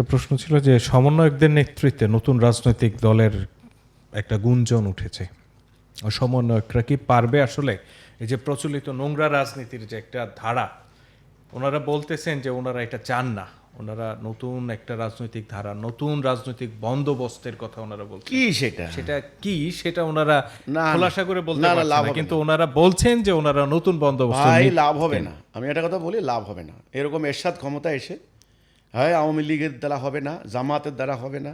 একটা প্রশ্ন ছিল যে সমন্বয়কদের নেতৃত্বে নতুন রাজনৈতিক দলের একটা গুঞ্জন উঠেছে। সমন্বয়করা কি পারবে আসলে? এই যে প্রচলিত নোংরা রাজনীতির যে একটা ধারা ওনারা বলতেছেন যে ওনারা এটা চান না। ওনারা নতুন একটা রাজনৈতিক ধারা নতুন রাজনৈতিক বন্দোবস্তের কথা ওনারা বলছেন। কি সেটা? সেটা কি? সেটা ওনারা খোলাসা করে বলতে না, লাভ কিন্তু ওনারা বলছেন যে ওনারা নতুন বন্দোবস্ত ভাই লাভ হবে না। আমি একটা কথা বলি লাভ হবে না। এরকম এরশাদ ক্ষমতা এসে হয় আওয়ামী লীগের দ্বারা হবে না জামাতের দ্বারা হবে না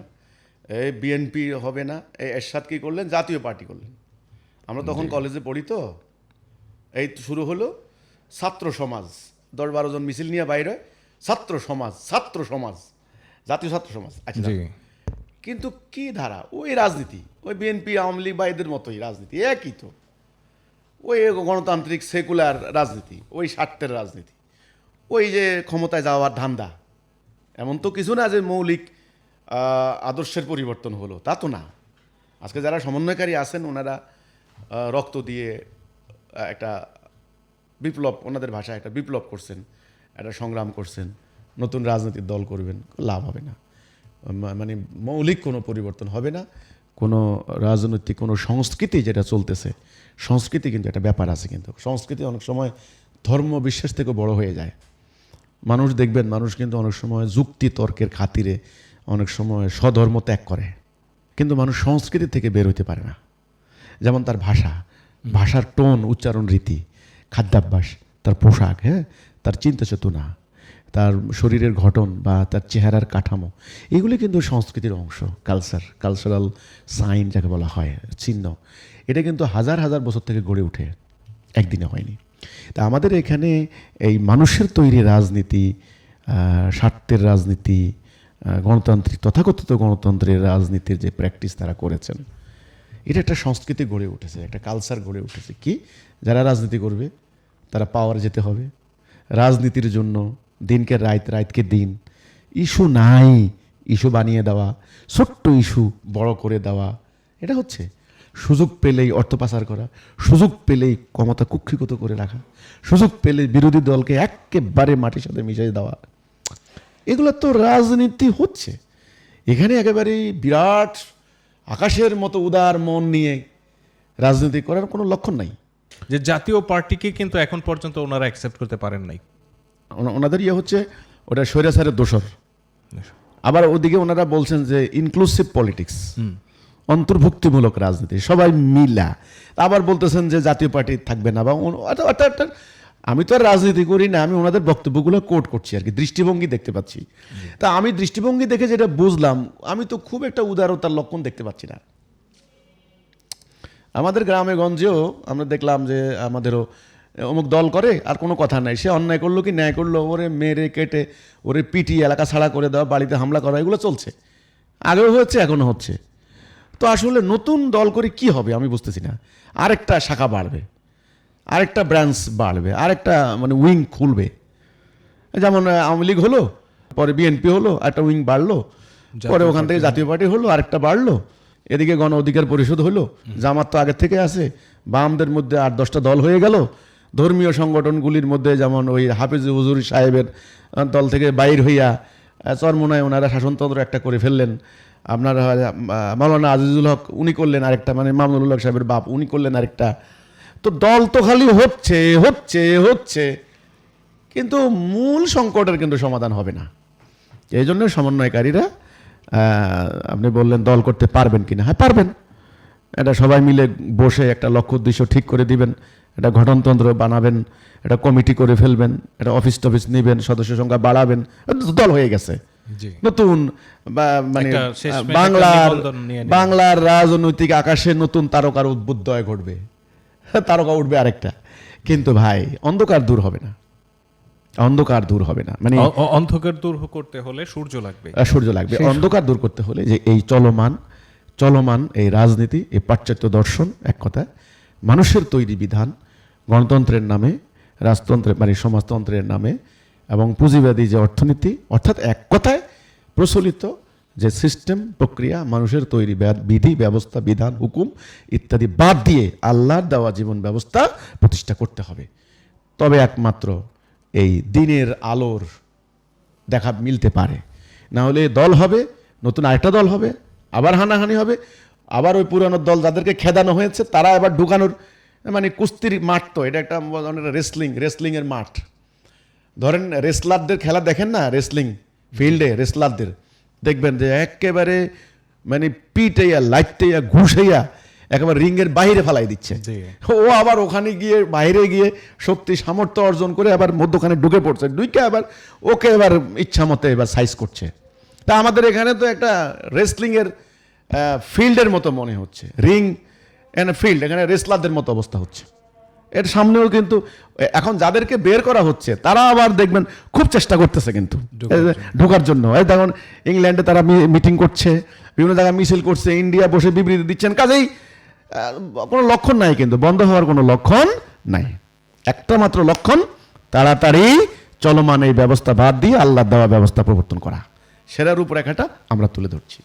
এই বিএনপি হবে না এই এরশাদ কি করলেন? জাতীয় পার্টি করলেন। আমরা তখন কলেজে পড়ি তো। এই শুরু হলো ছাত্র সমাজ দশ বারো জন মিছিল নিয়ে বাইরে ছাত্র সমাজ ছাত্র সমাজ জাতীয় ছাত্র সমাজ। আচ্ছা কিন্তু কি ধারা? ওই রাজনীতি ওই বিএনপি আওয়ামী লীগ বা এদের মতোই রাজনীতি একই তো। ওই গণতান্ত্রিক সেকুলার রাজনীতি ওই স্বার্থের রাজনীতি ওই যে ক্ষমতায় যাওয়ার ধান্দা। এমন তো কিছু না যে মৌলিক আদর্শের পরিবর্তন হলো। তা তো না। আজকে যারা সমন্বয়কারী আছেন, ওনারা রক্ত দিয়ে একটা বিপ্লব, ওনাদের ভাষায় একটা বিপ্লব করছেন, একটা সংগ্রাম করছেন, নতুন রাজনৈতিক দল করবেন, লাভ হবে না। মানে মৌলিক কোনো পরিবর্তন হবে না। কোনো রাজনৈতিক, কোনো সংস্কৃতি যেটা চলতেছে, সংস্কৃতি কিন্তু একটা ব্যাপার আছে কিন্তু। সংস্কৃতি অনেক সময় ধর্ম বিশ্বাস থেকে বড় হয়ে যায়। মানুষ দেখবেন মানুষ কিন্তু অনেক সময় যুক্তি তর্কের খাতিরে অনেক সময় স্বধর্ম ত্যাগ করে। কিন্তু মানুষ সংস্কৃতি থেকে বের হইতে পারে না। যেমন তার ভাষা ভাষার টোন উচ্চারণ রীতি খাদ্যাভ্যাস তার পোশাক হ্যাঁ? তার চিন্তা চেতনা তার শরীরের ঘটন বা তার চেহারার কাঠামো এগুলি কিন্তু সংস্কৃতির অংশ কালচার কালচারাল সাইন যাকে বলা হয় চিহ্ন। এটা কিন্তু হাজার হাজার বছর থেকে গড়ে ওঠে একদিনে হয়নি। তা আমাদের এখানে এই মানুষের তৈরি রাজনীতি স্বার্থের রাজনীতি গণতান্ত্রিক, তথাকথিত গণতন্ত্রের রাজনীতির যে প্র্যাকটিস তারা করেছেন, এটা একটা সংস্কৃতি গড়ে উঠেছে, একটা কালচার গড়ে উঠেছে। কি? যারা রাজনীতি করবে, তারা পাওয়ার যেতে হবে। রাজনীতির জন্য দিনকে রাত, রাতকে দিন, ইস্যু নাই, ইস্যু বানিয়ে দেওয়া, ছোট্ট ইস্যু বড় করে দেওয়া, এটা হচ্ছে। সুযোগ পেলেই অর্থ পাচার করা সুযোগ পেলেই ক্ষমতা কুক্ষিগত করে রাখা সুযোগ পেলে বিরোধী দলকে একেবারে মাটির সাথে মিশিয়ে দেওয়া। এগুলো তো রাজনীতি হচ্ছে। এখানে একেবারে বিরাট আকাশের মতো উদার মন নিয়ে রাজনীতি করার কোনো লক্ষণ নাই। যে জাতীয় পার্টিকে কিন্তু এখন পর্যন্ত ওনারা অ্যাকসেপ্ট করতে পারেন নাই। ওনাদের ইয়ে হচ্ছে ওটা স্বৈরাচারের দোষর। আবার ওদিকে ওনারা বলছেন যে ইনক্লুসিভ পলিটিক্স অন্তর্ভুক্তিমূলক রাজনীতি সবাই মিলা। আবার বলতেছেন যে জাতীয় পার্টি থাকবে না বা আমি তো আর রাজনীতি করি না আমি ওনাদের বক্তব্যগুলো কোট করছি আর কি দৃষ্টিভঙ্গি দেখতে পাচ্ছি। তা আমি দৃষ্টিভঙ্গি দেখে যেটা বুঝলাম আমি তো খুব একটা উদারতার লক্ষণ দেখতে পাচ্ছি না। আমাদের গ্রামে গঞ্জেও আমরা দেখলাম যে আমাদেরও অমুক দল করে আর কোনো কথা নাই। সে অন্যায় করল কি ন্যায় করল ওরে মেরে কেটে ওরে পিটিয়ে এলাকা ছাড়া করে দেওয়া বাড়িতে হামলা করা এগুলো চলছে। আগেও হচ্ছে এখনও হচ্ছে। তো আসলে নতুন দল করে কি হবে আমি বুঝতেছি না। আরেকটা শাখা বাড়বে আরেকটা ব্রাঞ্চ বাড়বে আরেকটা মানে উইং খুলবে। যেমন আওয়ামী লীগ হলো পরে বিএনপি হলো একটা উইং বাড়লো পরে ওখান থেকে জাতীয় পার্টি হলো আরেকটা বাড়লো। এদিকে গণ অধিকার পরিষদ হলো জামাত তো আগের থেকে আছে। বামদের মধ্যে আট দশটা দল হয়ে গেল। ধর্মীয় সংগঠনগুলির মধ্যে যেমন ওই হাফিজ হুজুর সাহেবের দল থেকে বাইর হইয়া চরমোনায় ওনারা শাসনতন্ত্র একটা করে ফেললেন। আপনার মাওলানা আজিজুল হক, উনি করলেন আরেকটা মানে মামুনুল হক সাহেবের বাপ, উনি করলেন আরেকটা। তো দল তো খালি হচ্ছে হচ্ছে হচ্ছে, কিন্তু মূল সংকটের কিন্তু সমাধান হবে না। এই জন্য সমন্বয়কারীরা আপনি বললেন দল করতে পারবেন কিনা? হ্যাঁ পারবেন। এটা সবাই মিলে বসে একটা লক্ষ্য উদ্দেশ্য ঠিক করে দিবেন একটা গঠনতন্ত্র বানাবেন একটা কমিটি করে ফেলবেন একটা অফিস টফিস নেবেন, সদস্য সংখ্যা বাড়াবেন দল হয়ে গেছে। নতুন মানে বাংলার। বাংলার রাজনৈতিক আকাশে নতুন তারকার উদ্বুদ্ধয় ঘটবে। তারকা উঠবে আরেকটা। কিন্তু ভাই অন্ধকার দূর হবে না। অন্ধকার দূর হবে না। মানে অন্ধকার দূর করতে হলে সূর্য লাগবে। সূর্য লাগবে। অন্ধকার দূর করতে হলে যে এই চলমান চলমান এই রাজনীতি এই পাশ্চাত্য দর্শন এক কথা মানুষের তৈরি বিধান গণতন্ত্রের নামে রাজতন্ত্রের মানে সমাজতন্ত্রের নামে এবং পুঁজিবাদী যে অর্থনীতি, অর্থাৎ এক কথায় প্রচলিত যে সিস্টেম, প্রক্রিয়া, মানুষের তৈরি বিধি, ব্যবস্থা, বিধান, হুকুম ইত্যাদি বাদ দিয়ে আল্লাহর দেওয়া জীবন ব্যবস্থা প্রতিষ্ঠা করতে হবে। তবে একমাত্র এই দিনের আলোর দেখা মিলতে পারে। না হলে দল হবে, নতুন আরেকটা দল হবে, আবার হানাহানি হবে, আবার ওই পুরানো দল যাদেরকে খেদানো হয়েছে তারা আবার ঢুকানোর মানে কুস্তির মাঠ তো, এটা একটা রেসলিং রেসলিংয়ের মাঠ। ধরেন রেসলারদের খেলা দেখেন না রেসলিং ফিল্ডে রেসলারদের দেখবেন যে একেবারে মানে পিটাইয়া লাইটাইয়া ঘুষাইয়া একেবারে রিংয়ের বাইরে ফেলাই দিচ্ছে। ও আবার ওখানে গিয়ে বাইরে গিয়ে শক্তি সামর্থ্য অর্জন করে আবার মধ্যখানে ঢুকে পড়ছে। ঢুকে আবার ওকে এবার ইচ্ছা মতো এবার সাইজ করছে। তা আমাদের এখানে তো একটা রেসলিংয়ের ফিল্ডের মতো মনে হচ্ছে। রিং এন্ড ফিল্ড এখানে রেসলারদের মতো অবস্থা হচ্ছে। এর সামনেও কিন্তু এখন যাদেরকে বের করা হচ্ছে তারা আবার দেখবেন খুব চেষ্টা করতেছে কিন্তু ঢোকার জন্য। এই দেখুন ইংল্যান্ডে তারা মিটিং করছে বিভিন্ন জায়গায় মিছিল করছে ইন্ডিয়া বসে বিবৃতি দিচ্ছেন। কাজেই কোনো লক্ষণ নাই কিন্তু বন্ধ হওয়ার কোনো লক্ষণ নাই। একটা মাত্র লক্ষণ তাড়াতাড়ি চলমান এই ব্যবস্থা বাদ দিয়ে আল্লাহ দেওয়া ব্যবস্থা প্রবর্তন করা। সেরার রূপরেখাটা আমরা তুলে ধরছি।